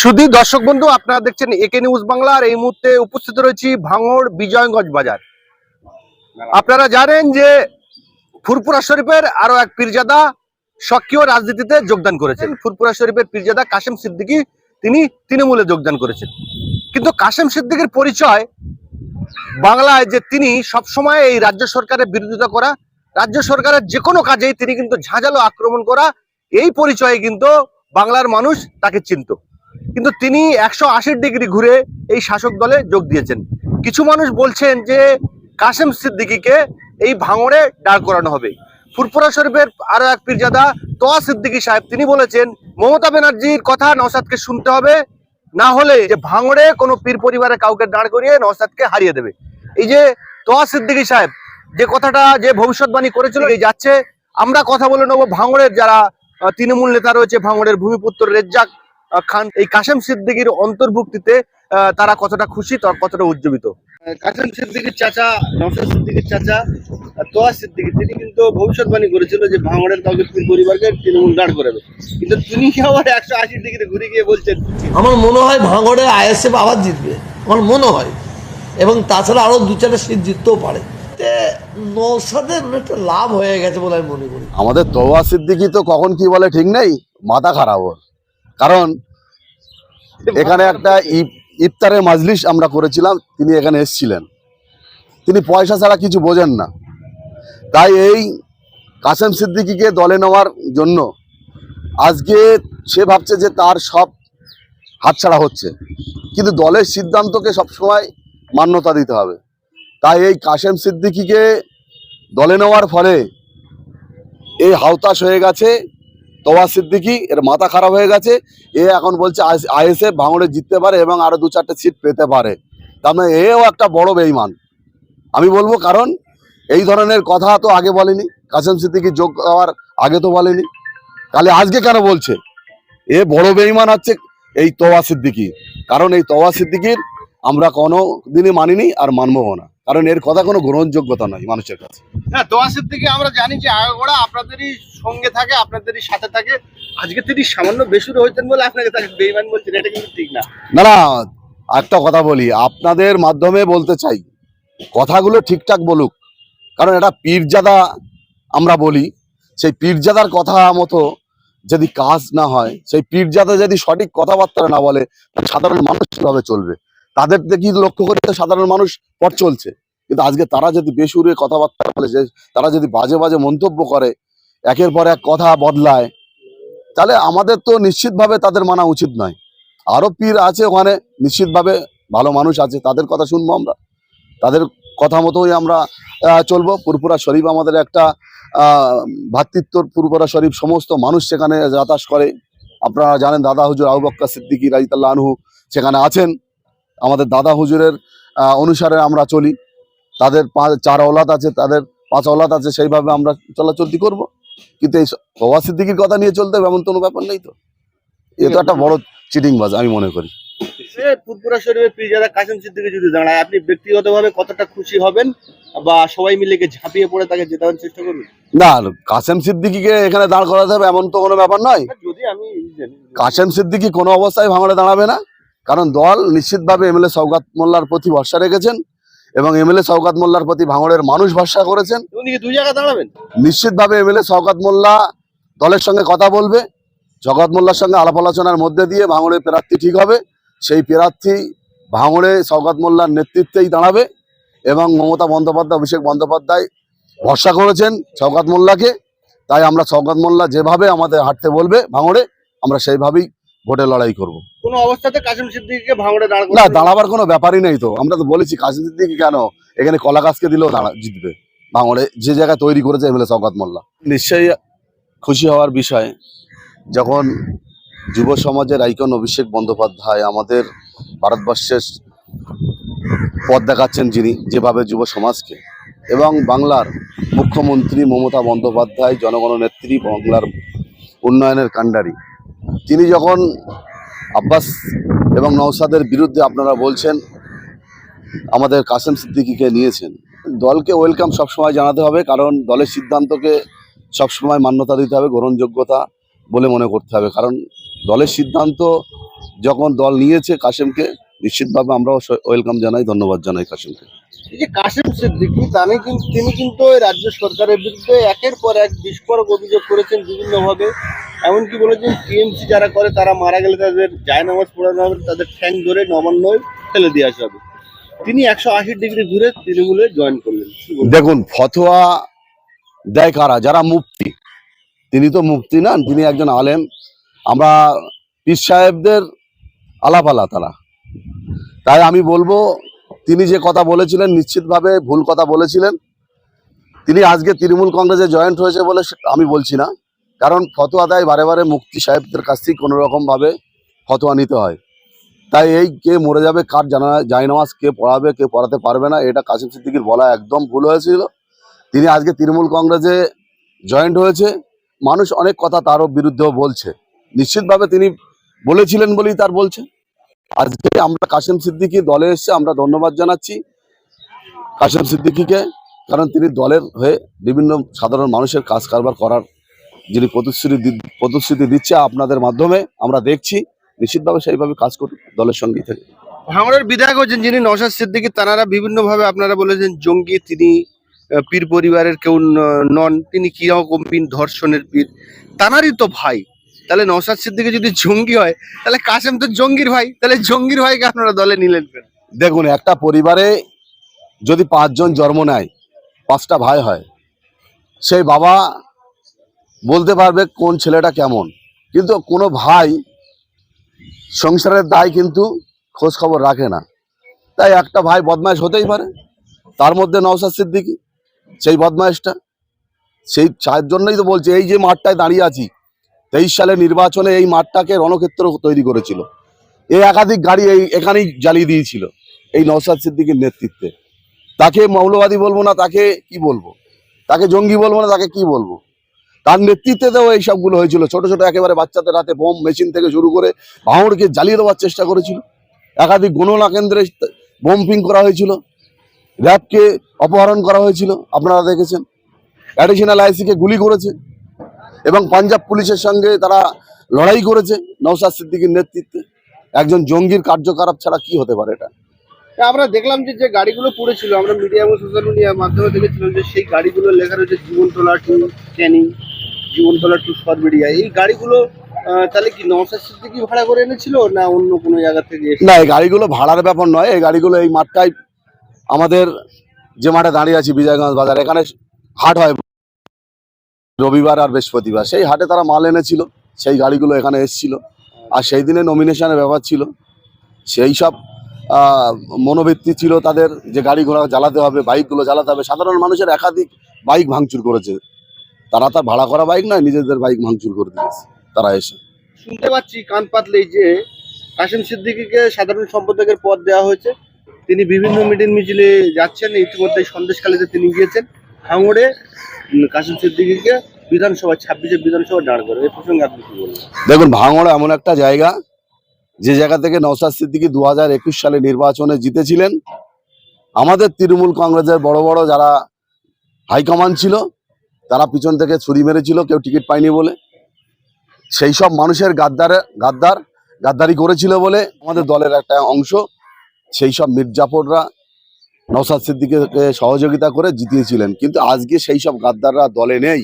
শুধু দর্শক বন্ধু, আপনারা দেখছেন একে নিউজ বাংলার এই মুহূর্তে উপস্থিত রয়েছি ভাঙড় বিজয়গঞ্জ বাজার। আপনারা জানেন যে ফুরপুরা শরীফের আরও এক পীরজাদা সক্রিয় রাজনীতিতে যোগদান করেছেন। ফুরপুরা শরীফের পীরজাদা কাশেম সিদ্দিকী, তিনি তৃণমূলে যোগদান করেছেন। কিন্তু কাশেম সিদ্দিকের পরিচয় বাংলায় যে তিনি সবসময় এই রাজ্য সরকারের বিরোধিতা করা, রাজ্য সরকারের যে কোনো কাজেই তিনি কিন্তু ঝাঁঝালো আক্রমণ করা, এই পরিচয়ে কিন্তু বাংলার মানুষ তাকে চিনত। কিন্তু তিনি একশো আশি ডিগ্রি ঘুরে এই শাসক দলে যোগ দিয়েছেন। কিছু মানুষ বলছেন যে কাসেম সিদ্দিকীকে এই ভাঙড়ে দাঁড় করানো হবে। ফুরপুরা শরীফের আরও এক পীরজাদা তোয়া সিদ্দিকী সাহেব, তিনি বলেছেন, মমতা ব্যানার্জির কথা নওসাদকে শুনতে হবে, না হলে যে ভাঙড়ে কোনো পীর পরিবারে কাউকে দাঁড় করিয়ে নওসাদকে হারিয়ে দেবে। এই যে তোয়া সিদ্দিকী সাহেব, যে কথাটা যে ভবিষ্যৎবাণী করেছিল, এই যাচ্ছে, আমরা কথা বলে নেব ভাঙড়ের যারা তৃণমূল নেতা রয়েছে, ভাঙড়ের ভূমিপুত্র রেজ্জাক খান এই কাশেম সিদ্দিকির অন্তর্ভুক্তিতে আহ, তারা কতটা খুশি তার কতটা উজ্জীবিত? কাশেম সিদ্দিকির চাচা নওশাদ সিদ্দিকির চাচা তোয়া সিদ্দিকি তিনি কিন্তু ভবিষ্যৎবাণী করেছিল যে ভাঙড়ের কাউকে পীর পরিবারকে তৃণমূল দাঁড় করাবে কিন্তু তিনি আবার একশো আশি ডিগ্রি ঘুরে গিয়ে বলছেন আমার মনে হয় ভাঙড়ে আইএসএফ আবার জিতবে আমার মনে হয়। এবং তাছাড়া আরও দু চারটা সিট জিততেও পারে। তে নৌসাদের একটা লাভ হয়ে গেছে বলে আমি মনে করি। আমাদের তওয়া সিদ্দিকি তো কখন কি বলে ঠিক নেই? মাথা খারাপ কারণ এখানে একটা ইফ- ইফতারের মাজলিস আমরা করেছিলাম তিনি এখানে এসেছিলেন। তিনি পয়সা ছাড়া কিছু বোঝেন না। তাই এই কাসেম সিদ্দিকিকে দলে নেওয়ার জন্য আজকে সে ভাবছে যে তার সব হাতছাড়া হচ্ছে। কিন্তু দলের সিদ্ধান্তকে সবসময় মান্যতা দিতে হবে। তাই এই কাসেম সিদ্দিকিকে দলে নেওয়ার ফলে এই হাউতাস হয়ে গেছে। তোয়া সিদ্দিকি, এর মাথা খারাপ হয়ে গেছে, এ এখন বলছে আইএসএফ ভাঙড়ে জিততে পারে এবং আরও দু চারটে সিট পেতে পারে। তার মানে এও একটা বড় বেইমান আমি বলব কারণ এই ধরনের কথা তো আগে বলেনি, কাসেম সিদ্দিকি যোগ হওয়ার আগে তো বলেনি। তাহলে আজকে কেন বলছে? এ বড় বেইমান হচ্ছে এই তোয়া সিদ্দিকি। কারণ এই তোয়া সিদ্দিকির আমরা কোনো দিনই মানিনি আর মানবো না। কারণ এর কথা কোনো গ্রহণযোগ্যতা নয় মানুষের কাছে। হ্যাঁ তোয়া সিদ্দিকি আমরা জানি যে আগাগোড়া আপনাদেরই সঙ্গে থাকে আপনাদেরই সাথে থাকে। আজকে তিনি সামান্য বেসুর হইতেন বলে আপনাকে তাকে বেইমান বলছেন এটা কিন্তু ঠিক না। না না একটা কথা বলি আপনাদের মাধ্যমে বলতে চাই কথাগুলো ঠিকঠাক বলুক। কারণ এটা পীরজাদা আমরা বলি সেই পীরজাদার কথা মতো যদি কাজ না হয় সেই পীরজাদা যদি সঠিক কথাবার্তা না বলে সাধারণ মানুষ কীভাবে চলবে? তাদের দেখি লক্ষ্য করে সাধারণ মানুষ পথ চলছে। কিন্তু আজকে তারা যদি বেসুরে কথাবার্তা বলে যে তারা যদি বাজে বাজে মন্তব্য করে একের পর এক কথা বদলায় তাহলে আমাদের তো নিশ্চিতভাবে তাদের মানা উচিত নয়। আরও পীর আছে ওখানে নিশ্চিতভাবে ভালো মানুষ আছে তাদের কথা শুনব আমরা। তাদের কথা মতোই আমরা আহ, চলবো। পুরপুরা শরীফ আমাদের একটা আহ, ভ্রাতৃত্বর পুরপুরা শরীফ সমস্ত মানুষ সেখানে যাতায়াত করে। আপনারা জানেন দাদা হুজুর আবু বক্কা সিদ্দিকি রাজিতাল্লাহ আনহু সেখানে আছেন। আমাদের দাদা হুজুরের অনুসারে আমরা চলি। তাদের পাঁচ চার অলাদ আছে তাদের পাঁচ অলাদ আছে সেইভাবে আমরা চলাচলতি করব। কিন্তু এই বাবা সিদ্দিকির কথা নিয়ে চলতে হবে এমন কোনো ব্যাপার নেই তো। এ তো একটা বড় চিটিং বাজ আমি মনে করি। শরীফের পীরজাদা কাসেম সিদ্দিকি যদি দাঁড়ায় আপনি ব্যক্তিগতভাবে কতটা খুশি হবেন বা সবাই মিলে ঝাঁপিয়ে পড়ে তাকে জেতানোর চেষ্টা করবেন? না কাসেম সিদ্দিকিকে এখানে দাঁড় করাতে হবে এমন তো কোনো ব্যাপার নয়। যদি আমি কাসেম সিদ্দিকি কোনো অবস্থায় ভাঙড়ে দাঁড়াবে না। কারণ দল নিশ্চিতভাবে এমএলএ সৌগাত মোল্লার প্রতি ভরসা রেখেছেন এবং এমএলএ সৌগাত মোল্লার প্রতি ভাঙড়ের মানুষ ভরসা করেছেন। দুই দাঁড়াবেন? নিশ্চিতভাবে এমএলএ সৌগাত মোল্লা দলের সঙ্গে কথা বলবে জগৎ মোল্লার সঙ্গে আলাপ আলোচনার মধ্যে দিয়ে ভাঙড়ের প্রার্থী ঠিক হবে সেই প্রার্থী ভাঙড়ে সৌগাত মোল্লার নেতৃত্বেই দাঁড়াবে এবং মমতা বন্দ্যোপাধ্যায় অভিষেক বন্দ্যোপাধ্যায় ভরসা করেছেন সৌগাত মোল্লাকে। তাই আমরা সৌগাত মোল্লা যেভাবে আমাদের হাঁটতে বলবে ভাঙড়ে আমরা সেইভাবেই ভোটে লড়াই করব। কোন অবস্থাতে কাসেম সিদ্দিকিকে ভাঙড়ে দাঁড় না দাঁড়াবার কোনো ব্যাপারই নেই তো। আমরা তো বলেছি কাশিম সিদ্দিকি কেন? এখানে কলা গাছকে দিলেও দাঁড়া জিতবে। ভাঙড়ে যে জায়গায় তৈরি করেছে এমএলএ সৌগাত মোল্লা। নিশ্চয়ই খুশি হওয়ার বিষয়। যখন যুব সমাজের আইকন অভিষেক বন্দ্যোপাধ্যায় আমাদের ভারতবর্ষের পথ দেখাচ্ছেন যিনি যেভাবে যুব সমাজকে এবং বাংলার মুখ্যমন্ত্রী মমতা বন্দ্যোপাধ্যায় জনগণ নেত্রী বাংলার উন্নয়নের কাণ্ডারি তিনি যখন আব্বাস এবং নওসাদের বিরুদ্ধে আপনারা বলছেন, আমাদের কাসেম সিদ্দিকিকে নিয়েছেন। দলকে ওয়েলকাম সবসময় জানাতে হবে, কারণ দলের সিদ্ধান্তকে সবসময় মান্যতা দিতে হবে, গ্রহণযোগ্যতা বলে মনে করতে হবে। কারণ দলের সিদ্ধান্ত যখন দল নিয়েছে কাশেমকে নিশ্চিতভাবে আমরাও ওয়েলকাম জানাই, ধন্যবাদ জানাই কাশেমকে এই যে কাশিম সিদ্দিকী কিন্তু তিনি কিন্তু রাজ্য সরকারের বিরুদ্ধে একের পর এক বিস্ফোরক অভিযোগ করেছেন বিভিন্নভাবে। এমনকি বলেছেন টিএমসি যারা করে, তারা মারা গেলে তাদের জায়নামাজ পড়ানো হবে, তাদের ঠ্যাং ধরে নবান্নয় ফেলে দিয়ে আসা হবে। তিনি একশো আশি ডিগ্রি ঘুরে তৃণমূলে জয়েন করলেন। দেখুন, ফতোয়া দেয় কারা? যারা মুফতি। তিনি তো মুফতি না, তিনি একজন আলেম। আমরা পীর সাহেবদের আলাপালা তারা। তাই আমি বলব, তিনি যে কথা বলেছিলেন, নিশ্চিতভাবে ভুল কথা বলেছিলেন। তিনি আজকে তৃণমূল কংগ্রেসে জয়েন্ট হয়েছে বলে আমি বলছি না। কারণ ফতোয়া দেয় বারে বারে মুক্তি সাহেবদের কাছ থেকে কোনো রকমভাবে ফতোয়া নিতে হয়। তাই এই কে মরে যাবে, কার জানা জায়নামাজ কে পড়াবে, কে পড়াতে পারবে না, এটা কাশিম সিদ্দিকির বলা একদম ভুল হয়েছিল। তিনি আজকে তৃণমূল কংগ্রেসে জয়েন্ট হয়েছে। মানুষ অনেক কথা তারও বিরুদ্ধেও বলছে। নিশ্চিতভাবে তিনি বলেছিলেন বলেই তার বলছে। আজকে আমরা কাশিম সিদ্দিকি দলে এসেছে, আমরা ধন্যবাদ জানাচ্ছি কাশিম সিদ্দিকিকে, কারণ তিনি দলের হয়ে বিভিন্ন সাধারণ মানুষের কাজ কারবার করার যিনি প্রতিশ্রুতি প্রতিশ্রুতি দিচ্ছে আপনাদের মাধ্যমে আমরা দেখছি নিশ্চিতভাবে সেইভাবে কাজ করুন দলের সঙ্গেই থেকে ভাঙড়ের বিধায়ক হচ্ছেন যিনি নওশাদ সিদ্দিকী তারা বিভিন্নভাবে আপনারা বলেছেন জঙ্গি তিনি পীর পরিবারের কেউ নন তিনি কীরকম পীর ধর্ষণের পীর। তানারই তো ভাই। তাহলে নওশাদ সিদ্দিকী যদি জঙ্গি হয় তাহলে কাসেম তো জঙ্গির ভাই। তাহলে জঙ্গির ভাইকে আপনারা দলে নিলেন দেখুন একটা পরিবারে যদি পাঁচজন জন্ম নেয় পাঁচটা ভাই হয় সেই বাবা বলতে পারবে কোন ছেলেটা কেমন। কিন্তু কোনো ভাই সংসারের দায় কিন্তু খোঁজ খবর রাখে না। তাই একটা ভাই বদমাইশ হতেই পারে। তার মধ্যে নওশাদ সিদ্দিকি, সেই বদমাইশটা, সেই চার জন্যই তো বলছে, এই যে মাঠটায় দাঁড়িয়ে আছি, তেইশ সালে নির্বাচনে এই মাঠটাকে রণক্ষেত্র তৈরি করেছিল। এই একাধিক গাড়ি এই এখানেই জ্বালিয়ে দিয়েছিল এই নওসাদ সিদ্দিকের নেতৃত্বে। তাকে মৌলবাদী বলব না, তাকে কি বলব? তাকে জঙ্গি বলব না, তাকে কি বলব? তার নেতৃত্বেতেও এই সবগুলো হয়েছিল। ছোট ছোট একেবারে বাচ্চাদের হাতে বোম, মেশিন থেকে শুরু করে ভাঙড়কে জ্বালিয়ে দেওয়ার চেষ্টা করেছিল। একাধিক গণনা কেন্দ্রে বোম্পিং করা হয়েছিল। র্যাবকে অপহরণ করা হয়েছিল, আপনারা দেখেছেন। অ্যাডিশনাল আইসিকে গুলি করেছে এবং পাঞ্জাব পুলিশের সঙ্গে তারা লড়াই করেছে নওশাদ সিদ্দিকীর নেতৃত্বে। একজন জঙ্গির কার্যকলাপ ছাড়া কি হতে পারে এটা? আমরা দেখলাম যে যে গাড়িগুলো পড়েছিল, আমরা মিডিয়া এবং সোশ্যাল মিডিয়ার মাধ্যমে দেখেছিলাম যে, সেই গাড়িগুলো লেখা রয়েছে জীবনতলা টু ক্যানিং জীবনতলা টু সরবেরিয়া এই গাড়িগুলো তাহলে কি নওশাদ সিদ্দিকী ভাড়া করে এনেছিল না অন্য কোনো জায়গা থেকে না, এই গাড়িগুলো ভাড়ার ব্যাপার নয়। এই গাড়িগুলো এই মাঠটাই আমাদের যে মাঠে দাঁড়িয়ে আছি, বিজয়গঞ্জ বাজার, এখানে হাট হয়। রবিবার আর বৃহস্পতিবার। সেই হাটে তারা মাল এনেছিল, সেই গাড়িগুলো এখানে এসেছিল। আর সেই দিনে নমিনেশনের ব্যাপার ছিল। সেই সব মনোবৃত্তি ছিল তাদের, যে গাড়ি ঘোড়া জ্বালাতে হবে বাইকগুলো জ্বালাতে হবে। সাধারণ মানুষের একাধিক বাইক ভাঙচুর করেছে। তারা তার ভাড়া করা বাইক নয় নিজেদের বাইক ভাঙচুর করে দিয়েছে তারা এসে। শুনতে পাচ্ছি কান পাতলেই যে কাশিম সিদ্দিকীকে সাধারণ সম্পাদকের পদ দেওয়া হয়েছে। তিনি বিভিন্ন মিটিং মিছিলে যাচ্ছেন ইতিমধ্যে সন্দেশখালীতে তিনি গিয়েছেন। ভাঙড়ে উম, কাশিম সিদ্দিকীকে বিধানসভা ছাব্বিশে বিধানসভা দাঁড় করে এই প্রসঙ্গে আপনি কি বলবেন? দেখুন ভাঙড় এমন একটা জায়গা যে জায়গা থেকে নওশাদ সিদ্দিকী দু হাজার একুশ সালে নির্বাচনে জিতেছিলেন। আমাদের তৃণমূল কংগ্রেসের বড় বড় যারা হাইকমান্ড ছিল তারা পিছন থেকে ছুরি মেরেছিল, কেউ টিকিট পায়নি বলে। সেই সব মানুষের গাদ্দারে, গাদ্দার, গাদ্দারি করেছিল বলে আমাদের দলের একটা অংশ। সেই সব মির্জাফররা নওশাদ সিদ্দিকীকে সহযোগিতা করে জিতিয়েছিলেন। কিন্তু আজকে সেই সব গাদ্দাররা দলে নেই।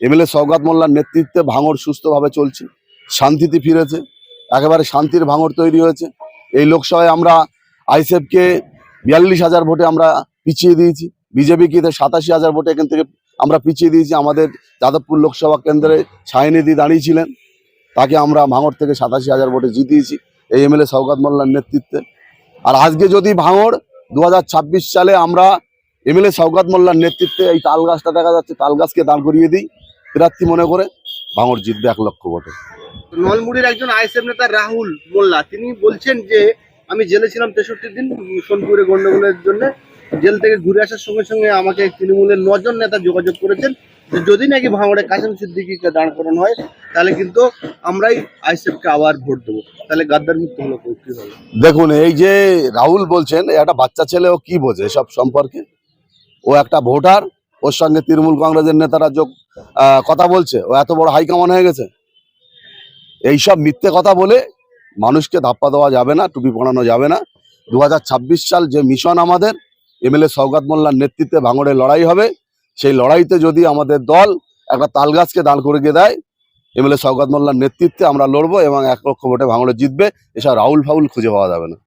এমএলএ সৌগাত মোল্লার নেতৃত্বে ভাঙর সুস্থভাবে চলছে, শান্তিতে ফিরেছে, একেবারে শান্তির ভাঙর তৈরি হয়েছে। এই লোকসভায় আমরা আইসেফকে বিয়াল্লিশ হাজার ভোটে আমরা পিছিয়ে দিয়েছি, বিজেপিকে সাতাশি হাজার ভোটে এখান থেকে আমরা পিছিয়ে দিয়েছি, আমাদের যাদবপুর লোকসভা কেন্দ্রে ছায়নিধি দাঁড়িয়েছিলেন। তাকে আমরা ভাঙড় থেকে সাতাশি হাজার ভোটে জিতিয়েছি, এই এমএলএ সৌগাত মোল্লার নেতৃত্বে। আর আজকে যদি ভাঙড় দু সালে আমরা এমএলএ সৌগাত মোল্লার নেতৃত্বে এই তাল গাছটা দেখা যাচ্ছে তাল গাছকে দাঁড় করিয়ে দিই, প্রার্থী মনে করে ভাঙড় জিতবে এক লক্ষ ভোটে। নলমুড়ির একজন আইএসএফ নেতা রাহুল মোল্লা, তিনি বলছেন যে, আমি জেলে ছিলাম তেষট্টি দিন সোনপুরে গন্ডগোলের জন্য জেল থেকে ঘুরে আসার সঙ্গে সঙ্গে আমাকে তৃণমূলের নজন নেতা যোগাযোগ করেছেন যদি নাকি ভাঙড়ে কাসিম সিদ্দিকিকে দাঁড় করানো হয়, তাহলে কিন্তু আমরাই আইএসএফকে আবার ভোট দেবো। তাহলে গাদ্দার মুক্ত হলো দেখুন, এই যে রাহুল বলছেন একটা বাচ্চা ছেলে ও কি বোঝে সব সম্পর্কে? ও একটা ভোটার, ওর সঙ্গে তৃণমূল কংগ্রেসের নেতারা যোগ কথা বলছে। ও এত বড় হাইকমান হয়ে গেছে। এইসব মিথ্যে কথা বলে মানুষকে ধাপ্পা দেওয়া যাবে না, টুপি পড়ানো যাবে না। দু হাজার ছাব্বিশ সাল যে মিশন আমাদের এমএলএ সৌগাত মোল্লার নেতৃত্বে ভাঙড়ে লড়াই হবে। সেই লড়াইতে যদি আমাদের দল একটা তালগাছকে দাঁড় করিয়ে দেয়, এমএলএ সৌগাত মোল্লার নেতৃত্বে আমরা লড়বো এবং এক লক্ষ ভোটে ভাঙড়ে জিতবে, এসব রাহুল ফাউল খুঁজে পাওয়া যাবে না।